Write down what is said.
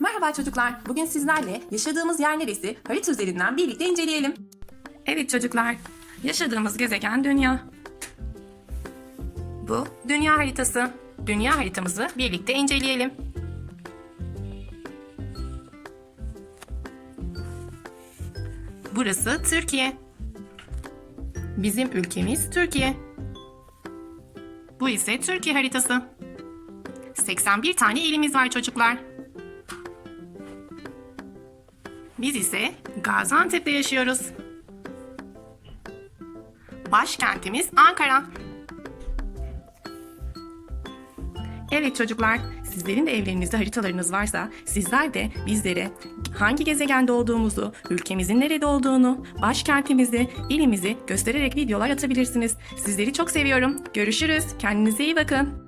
Merhaba çocuklar. Bugün sizlerle yaşadığımız yer neresi harita üzerinden birlikte inceleyelim. Evet çocuklar. Yaşadığımız gezegen Dünya. Bu Dünya haritası. Dünya haritamızı birlikte inceleyelim. Burası Türkiye. Bizim ülkemiz Türkiye. Bu ise Türkiye haritası. 81 tane ilimiz var çocuklar. Biz ise Gaziantep'te yaşıyoruz. Başkentimiz Ankara. Evet çocuklar, sizlerin de evlerinizde haritalarınız varsa sizler de bizlere hangi gezegende olduğumuzu, ülkemizin nerede olduğunu, başkentimizi, ilimizi göstererek videolar atabilirsiniz. Sizleri çok seviyorum. Görüşürüz. Kendinize iyi bakın.